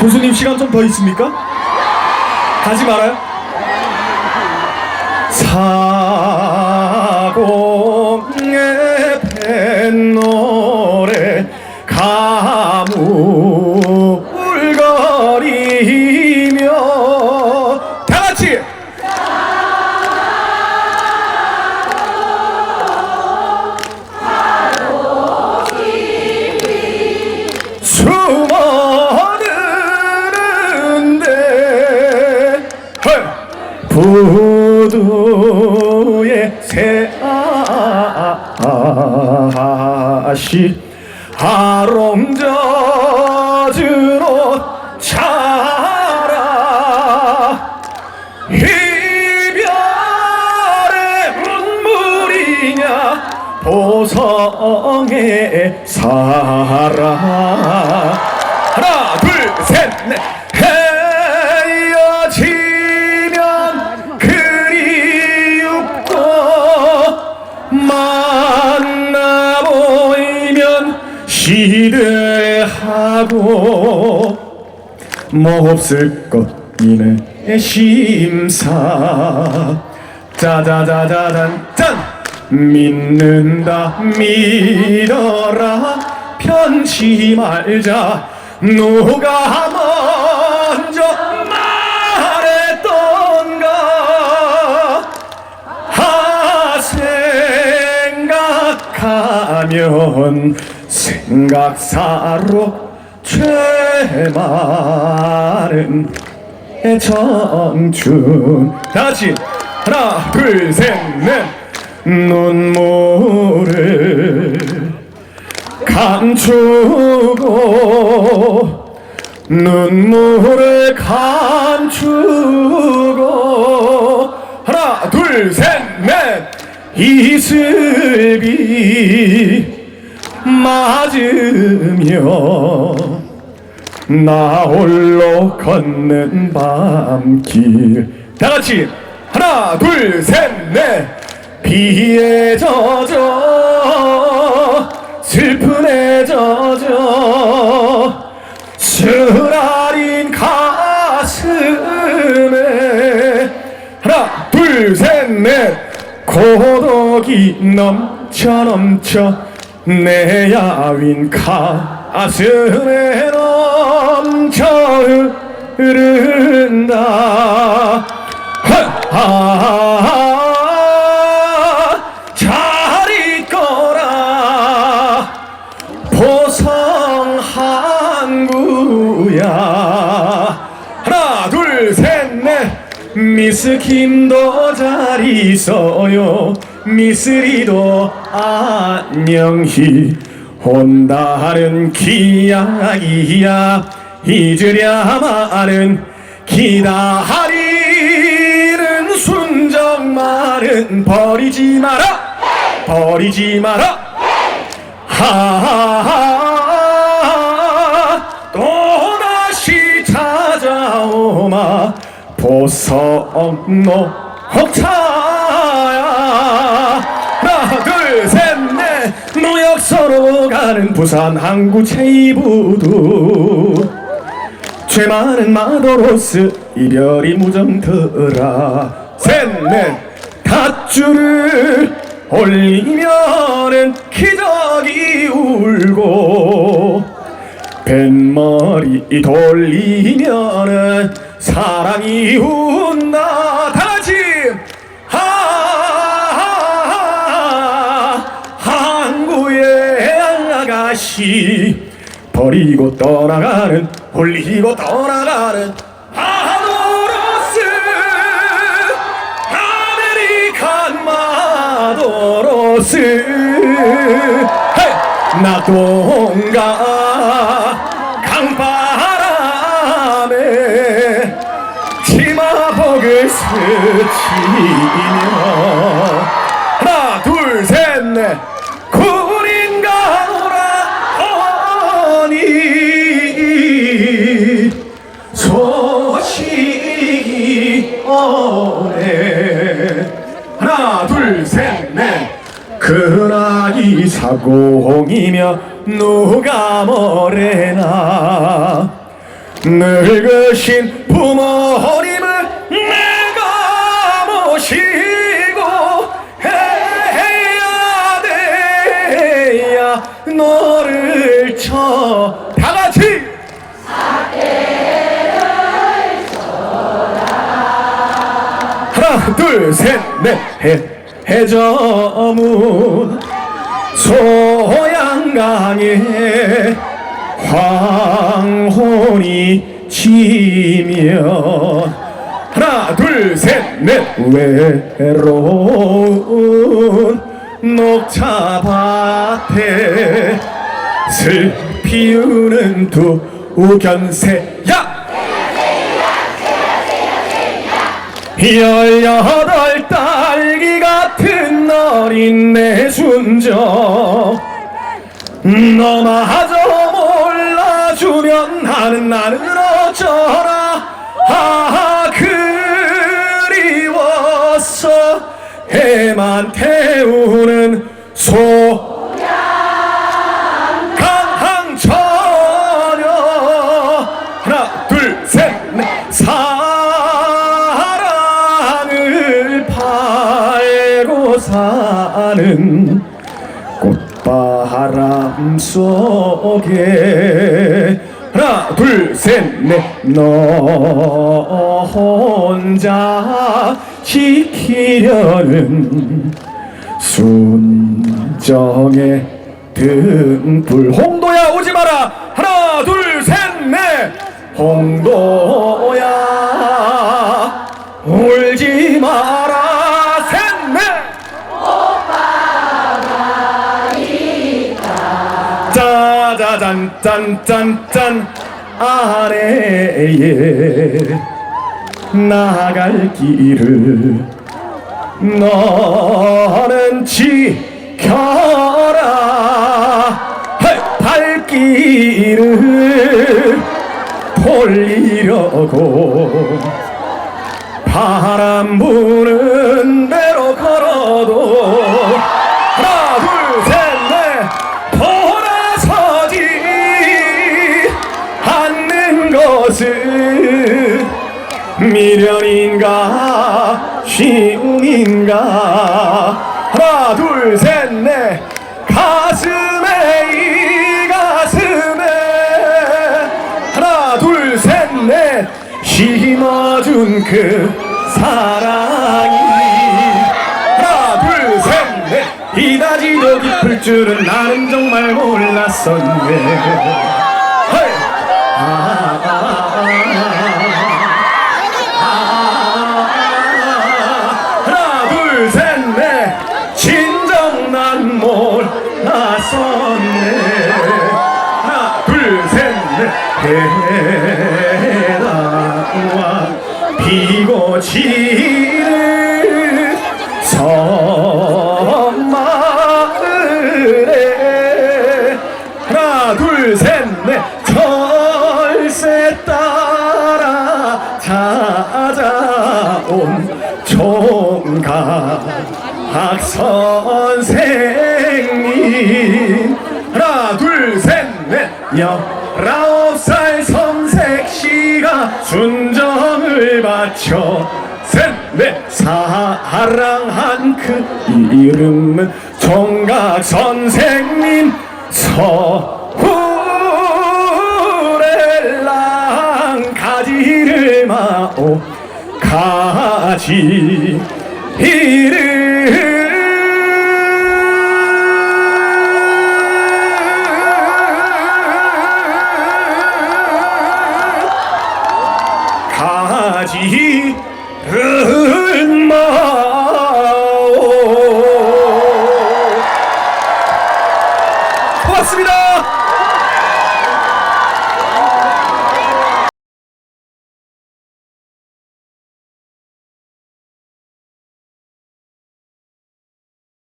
교수님 시간 좀 더 있습니까? 가지 말아요? 사 부두의 새아시 옷 차라 이별의 눈물이냐 보성의 사랑 하나 둘셋넷 만나보이면 시들하고 몹쓸 것 이내 심사. 짜자자자잔 짠! 믿는다 믿어라. 편치 말자. 누가 먼저 말했던가? 하 생각하면 생각사로 죄많은 청춘. 다시 하나 둘 셋 넷. 눈물을 감추고 눈물을 감추고 하나 둘 셋 넷. 이슬비 맞으며 나 홀로 걷는 밤길. 다 같이 하나 둘 셋 넷. 비에 젖어 슬픔에 젖어 쓰라린 가슴에. 하나 둘 셋 넷. 고독이 넘쳐 넘쳐 내 야윈 가슴에 넘쳐 흐른다. 하, 잘 있거라. 보성 항구야. 하나 둘 셋 넷. 미스 김도 잘 있어요 미스리도 안녕히 온다는 기약이야. 잊으랴 마는 기다리는 순정만은 버리지 마라. 버리지 마라. 하하하 또다시 찾아오마. 보석 노. 혹차야 하나 둘셋넷. 노역서로 가는 부산 항구 체이부두. 죄 많은 마도로스 이별이 무정더라. 셋넷. 닷줄을 올리면은 기적이 울고 뱃머리 돌리면은 사랑이 운다 아가씨 버리고 떠나가는 홀리고 떠나가는 마도로스 아메리칸 마도로스 헤이! 낙동강 강바람에 치마복을 스치며 하나 둘셋넷 그나이 사공이며 누가 뭐래나. 늙으신 부모님을 내가 모시고 해야 돼야 너를 쳐. 다같이! 하나 둘셋넷 해저문 소양강에 황혼이 지면 하나 둘 셋 넷. 외로운 녹차밭에 슬 피우는 두 우견새야. 열여덟 딸기 어린 내 순정. 너마저 몰라주면 나는 나는 어쩌나. 아 그리워서 해만 태우는 소 속에. 하나 둘셋넷너 혼자 지키려는 순정의 등불. 홍도야 오지 마라. 하나 둘셋넷. 홍도야 울지 마라 짠짠짠. 아래에 나갈 길을 너는 지켜라. 발길을 돌리려고 바람 부는 대로 걸어도 미련인가? 쉬움인가? 하나 둘 셋 넷. 가슴에 이 가슴에. 하나 둘 셋 넷. 심어준 그 사랑이. 하나 둘 셋 넷. 이다지도 깊을 줄은 나는 정말 몰랐었네 해당와. 비고 지는 섬마을에. 하나 둘셋넷. 철새 따라 찾아온 총각 선생 열아홉 살 섬색시가 순정을 바쳐 셋넷 사랑한 그 이름은 총각 선생님 서울엘랑 가지를 마오 가지 이를